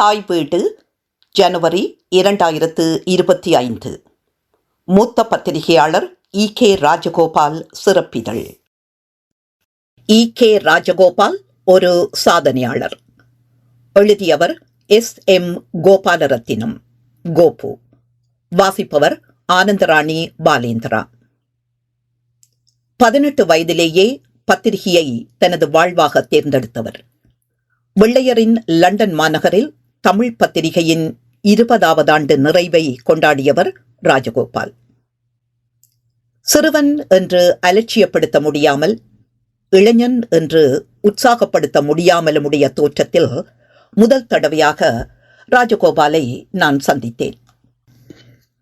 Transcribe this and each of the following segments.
தாய் வீடு ஜனவரி இரண்டாயிரத்து இருபத்தி ஐந்து. மூத்த பத்திரிகையாளர் இ. கே. ராஜகோபால் சிறப்பிதழ். இ. கே. ராஜகோபால் ஒரு சாதனையாளர். எழுதியவர் எஸ். எம். கோபாலரத்தினம். கோபு. வாசிப்பவர் ஆனந்தராணி பாலேந்திரா. பதினெட்டு வயதிலேயே பத்திரிகையை தனது வாழ்வாக தேர்ந்தெடுத்தவர். வெள்ளையரின் லண்டன் மாநகரில் தமிழ் பத்திரிகையின் இருபதாவது ஆண்டு நிறைவை கொண்டாடியவர் ராஜகோபால். சிறுவன் என்று அலட்சியப்படுத்த முடியாமல் இளைஞன் என்று உற்சாகப்படுத்த முடியாமலுமுடைய தோற்றத்தில் முதல் தடவையாக ராஜகோபாலை நான் சந்தித்தேன்.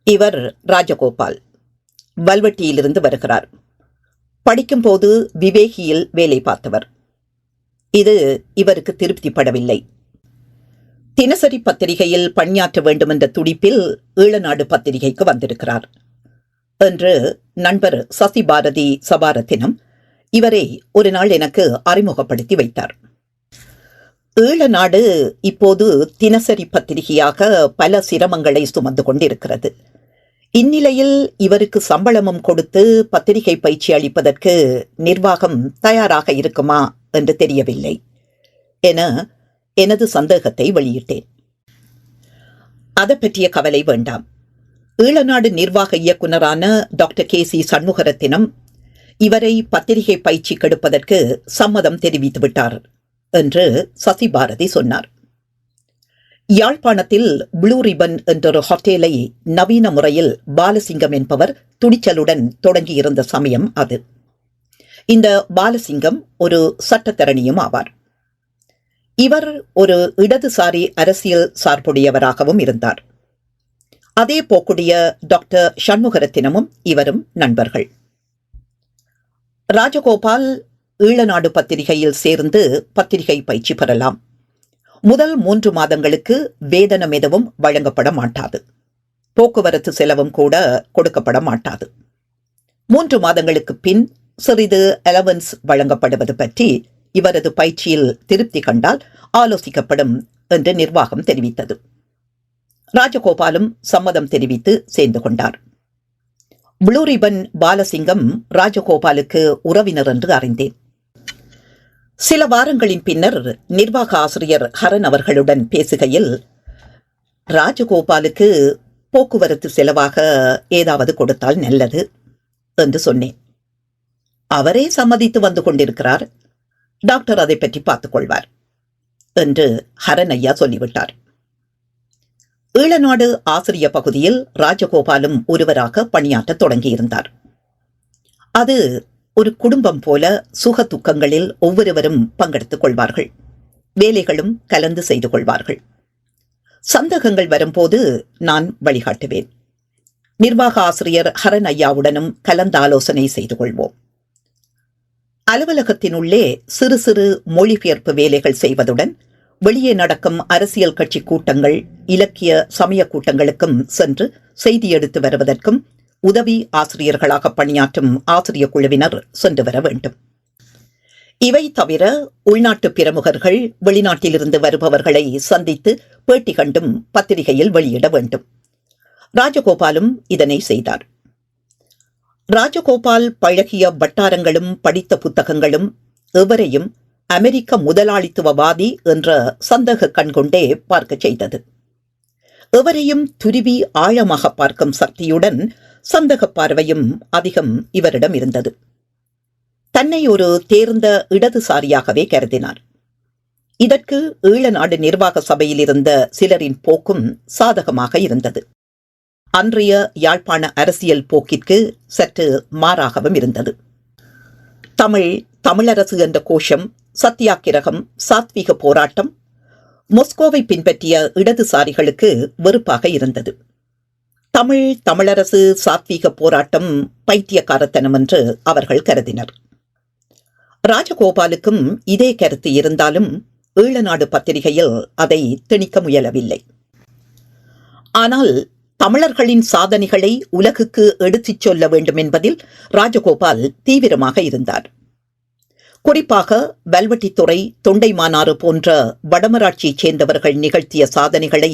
இவர் ராஜகோபால். வல்வெட்டியிலிருந்து வருகிறார். படிக்கும்போது விவேகியில் வேலை பார்த்தவர். இது இவருக்கு திருப்திப்படவில்லை. தினசரி பத்திரிகையில் பணியாற்ற வேண்டும் என்ற துடிப்பில் ஈழநாடு பத்திரிகைக்கு வந்திருக்கிறார். என்று நண்பர் சசி பாரதி சபாரத்தினம் இவரை ஒரு நாள் எனக்கு அறிமுகப்படுத்தி வைத்தார். ஈழநாடு இப்போது தினசரி பத்திரிகையாக பல சிரமங்களை சுமந்து கொண்டிருக்கிறது. இந்நிலையில் இவருக்கு சம்பளமும் கொடுத்து பத்திரிகை பயிற்சி அளிப்பதற்கு நிர்வாகம் தயாராக இருக்குமா என்று தெரியவில்லை. என எனது சந்தேகத்தை வெளியிட்டேன். அதை பற்றிய கவலை வேண்டாம். ஈழநாடு நிர்வாக இயக்குனரான டாக்டர் கே சி சண்முகரத்தினம் இவரை பத்திரிகை பயிற்சி கெடுப்பதற்கு சம்மதம் தெரிவித்து விட்டார் என்று சசி பாரதி சொன்னார். யாழ்ப்பாணத்தில் ப்ளூ ரிபன் என்றொரு ஹோட்டலை நவீன முறையில் பாலசிங்கம் என்பவர் துணிச்சலுடன் தொடங்கியிருந்த சமயம் அது. இந்த பாலசிங்கம் ஒரு சட்டத்தரணியும் ஆவார். இவர் ஒரு இடதுசாரி அரசியல் சார்புடையவராகவும் இருந்தார். அதே போக்குடைய டாக்டர் சண்முகரத்தினமும் இவரும் நண்பர்கள். ராஜகோபால் ஈழநாடு பத்திரிகையில் சேர்ந்து பத்திரிகை பயிற்சி பெறலாம். முதல் மூன்று மாதங்களுக்கு வேதனம் எதுவும் வழங்கப்பட மாட்டாது. போக்குவரத்து செலவும் கூட கொடுக்கப்பட மாட்டாது. மூன்று மாதங்களுக்கு பின் சிறிது அலவன்ஸ் வழங்கப்படுவது பற்றி இவரது பயிற்சியில் திருப்தி கண்டால் ஆலோசிக்கப்படும் என்று நிர்வாகம் தெரிவித்தது. ராஜகோபாலும் சம்மதம் தெரிவித்து சேர்ந்து கொண்டார். ப்ளூ ரிபன் பாலசிங்கம் ராஜகோபாலுக்கு உறவினர் என்று அறிந்தேன். சில வாரங்களின் பின்னர் நிர்வாக ஆசிரியர் ஹரன் அவர்களுடன் பேசுகையில் ராஜகோபாலுக்கு போக்குவரத்து செலவாக ஏதாவது கொடுத்தால் நல்லது என்று சொன்னேன். அவரே சம்மதித்து வந்து கொண்டிருக்கிறார். டாக்டர் அதை பற்றி பார்த்துக் கொள்வார் என்று ஹரன் ஐயா சொல்லிவிட்டார். ஈழநாடு ஆசிரிய பகுதியில் ராஜகோபாலும் ஒருவராக பணியாற்ற தொடங்கியிருந்தார். அது ஒரு குடும்பம் போல சுக துக்கங்களில் ஒவ்வொருவரும் பங்கெடுத்துக் கொள்வார்கள். வேலைகளும் கலந்து செய்து கொள்வார்கள். சந்தகங்கள் வரும்போது நான் வழிகாட்டுவேன். நிர்வாக ஆசிரியர் ஹரன் ஐயாவுடனும் கலந்தாலோசனை செய்து கொள்வோம். அலுவலகத்தினுள்ளே சிறு சிறு மொழிபெயர்ப்பு வேலைகள் செய்வதுடன் வெளியே நடக்கும் அரசியல் கட்சி கூட்டங்கள் இலக்கிய சமய கூட்டங்களுக்கும் சென்று செய்தி எடுத்து வருவதற்கும் உதவி ஆசிரியர்களாக பணியாற்றும் ஆசிரிய குழுவினர் சென்று வர வேண்டும். இவை தவிர உள்நாட்டு பிரமுகர்கள் வெளிநாட்டிலிருந்து வருபவர்களை சந்தித்து பேட்டி கண்டும் பத்திரிகையில் வெளியிட வேண்டும். ராஜகோபாலும் இதனை செய்தார். ராஜகோபால் பழகிய வட்டாரங்களும் படித்த புத்தகங்களும் எவரையும் அமெரிக்க முதலாளித்துவவாதி என்ற சந்தேக கண்கொண்டே பார்க்க செய்தது. எவரையும் துருவி ஆழமாக பார்க்கும் சக்தியுடன் சந்தக பார்வையும் அதிகம் இவரிடம் இருந்தது. தன்னை ஒரு தேர்ந்த இடதுசாரியாகவே கருதினார். இதற்கு ஈழநாடு நிர்வாக சபையில் இருந்த சிலரின் போக்கும் சாதகமாக இருந்தது. அன்றைய யாழ்ப்பாண அரசியல் போக்கிற்கு சற்று மாறாகவும் இருந்தது. தமிழ் தமிழரசு என்ற கோஷம் சத்தியாக்கிரகம் சாத்வீக போராட்டம் மொஸ்கோவை பின்பற்றிய இடதுசாரிகளுக்கு வெறுப்பாக இருந்தது. தமிழ் தமிழரசு சாத்வீக போராட்டம் பைத்தியக்காரத்தனம் என்று அவர்கள் கருதினர். ராஜகோபாலுக்கும் இதே கருத்து இருந்தாலும் ஈழநாடு பத்திரிகையில் அதை திணிக்க முயலவில்லை. ஆனால் தமிழர்களின் சாதனைகளை உலகுக்கு எடுத்துச் சொல்ல வேண்டும் என்பதில் ராஜகோபால் தீவிரமாக இருந்தார். குறிப்பாக வல்வெட்டித்துறை தொண்டைமானாறு போன்ற வடமராட்சியைச் சேர்ந்தவர்கள் நிகழ்த்திய சாதனைகளை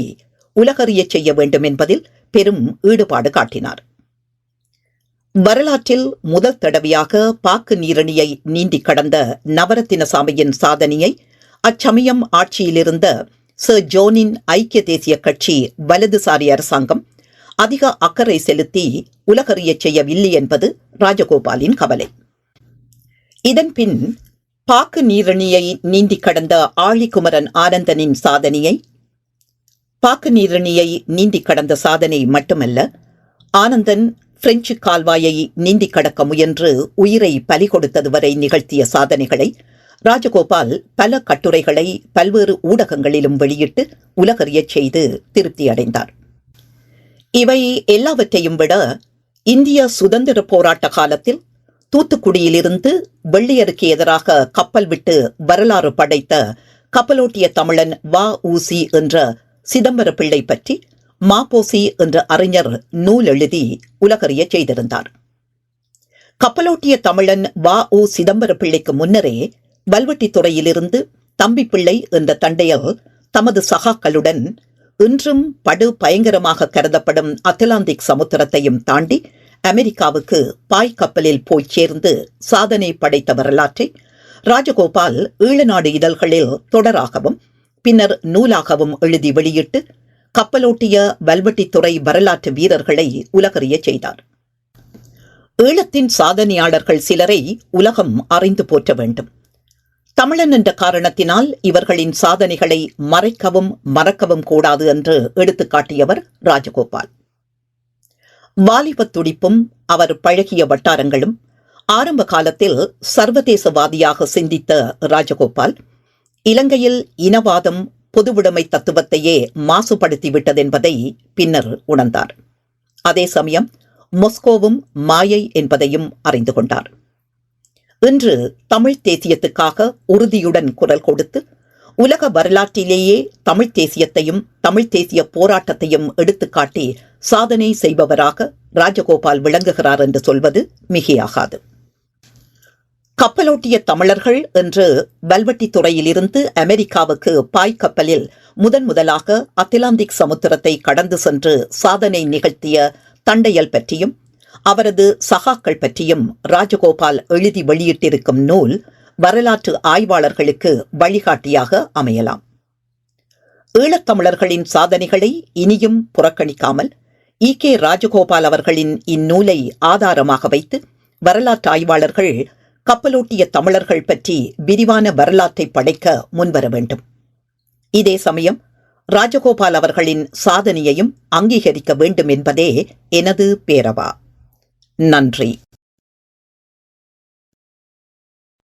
உலகறியச் செய்ய வேண்டும் என்பதில் பெரும் ஈடுபாடு காட்டினார். வரலாற்றில் முதல் தடவையாக பாக்கு நீரணியை நீந்தி கடந்த நவரத்தினசாமியின் சாதனையை அச்சமயம் ஆட்சியிலிருந்த சர் ஜோனின் ஐக்கிய தேசிய கட்சி வலதுசாரி அரசாங்கம் அதிக அக்கறை செலுத்தி உலகறியச் செய்யவில்லை என்பது ராஜகோபாலின் கவலை இதன்பின் பாக்கு நீரணியை நீந்தி கடந்த ஆழிக்குமரன் ஆனந்தனின் சாதனையை பாக்கு நீரணியை நீந்தி கடந்த சாதனை மட்டுமல்ல ஆனந்தன் பிரெஞ்சு கால்வாயை நீந்தி கடக்க முயன்று உயிரை பலி கொடுத்தது வரை நிகழ்த்திய சாதனைகளை ராஜகோபால் பல கட்டுரைகளை பல்வேறு ஊடகங்களிலும் வெளியிட்டு உலகறியச் செய்து திருப்தியடைந்தார். இவை எல்லாவற்றையும் விட இந்திய சுதந்திர போராட்ட காலத்தில் தூத்துக்குடியிலிருந்து வெள்ளையருக்கு எதிராக கப்பல் விட்டு வரலாறு படைத்த கப்பலோட்டிய தமிழன் வா ஊசி என்ற சிதம்பர பிள்ளை பற்றி மாபோசி என்ற அறிஞர் நூல் எழுதி உலகறிய செய்திருந்தார். கப்பலோட்டிய தமிழன் வா உ சிதம்பர பிள்ளைக்கு முன்னரே வல்வெட்டித்துறையிலிருந்து தம்பி பிள்ளை என்ற தண்டையர் தமது சகாக்களுடன் இன்றும் படு பயங்கரமாக கருதப்படும் அத்லாந்திக் சமுத்திரத்தையும் தாண்டி அமெரிக்காவுக்கு பாய் கப்பலில் போய் சேர்ந்து சாதனை படைத்த வரலாற்றை ராஜகோபால் ஈழநாடு இதழ்களில் தொடராகவும் பின்னர் நூலாகவும் எழுதி வெளியிட்டு கப்பலோட்டிய வல்வெட்டித்துறை வரலாற்று வீரர்களை உலகறிய செய்தார். ஈழத்தின் சாதனையாளர்கள் சிலரை உலகம் அறிந்து போற்ற வேண்டும். தமிழன் என்ற காரணத்தினால் இவர்களின் சாதனைகளை மறைக்கவும் மறக்கவும் கூடாது என்று எடுத்துக்காட்டியவர் ராஜகோபால். வாலிபத் துடிப்பும் அவர் பழகிய வட்டாரங்களும் ஆரம்ப காலத்தில் சர்வதேசவாதியாக சிந்தித்த ராஜகோபால் இலங்கையில் இனவாதம் பொதுவுடைமை தத்துவத்தையே மாசுபடுத்திவிட்டதென்பதை பின்னர் உணர்ந்தார். அதே சமயம் மொஸ்கோவும் மாயை என்பதையும் அறிந்து கொண்டார். இன்று தமிழ் தேசியத்துக்காக உறுதியுடன் குரல் கொடுத்து உலக வரலாற்றிலேயே தமிழ்த் தேசியத்தையும் தமிழ்த் தேசிய போராட்டத்தையும் எடுத்துக்காட்டி சாதனை செய்பவராக ராஜகோபால் விளங்குகிறார் என்று சொல்வது மிகையாகாது. கப்பலோட்டிய தமிழர்கள் என்று வல்வெட்டித்துறையிலிருந்து அமெரிக்காவுக்கு பாய் கப்பலில் முதன் முதலாக அத்திலாந்திக் சமுத்திரத்தை கடந்து சென்று சாதனை நிகழ்த்திய தண்டையல் பற்றியும் அவரது சகாக்கள் பற்றியும் ராஜகோபால் எழுதி வெளியிட்டிருக்கும் நூல் வரலாற்று ஆய்வாளர்களுக்கு வழிகாட்டியாக அமையலாம். ஈழத்தமிழர்களின் சாதனைகளை இனியும் புறக்கணிக்காமல் இ கே ராஜகோபால் அவர்களின் இந்நூலை ஆதாரமாக வைத்து வரலாற்று ஆய்வாளர்கள் கப்பலோட்டிய தமிழர்கள் பற்றி விரிவான வரலாற்றை படைக்க முன்வர வேண்டும். இதே சமயம் ராஜகோபால் அவர்களின் சாதனையையும் அங்கீகரிக்க வேண்டும் என்பதே எனது பேரவா. நன்றி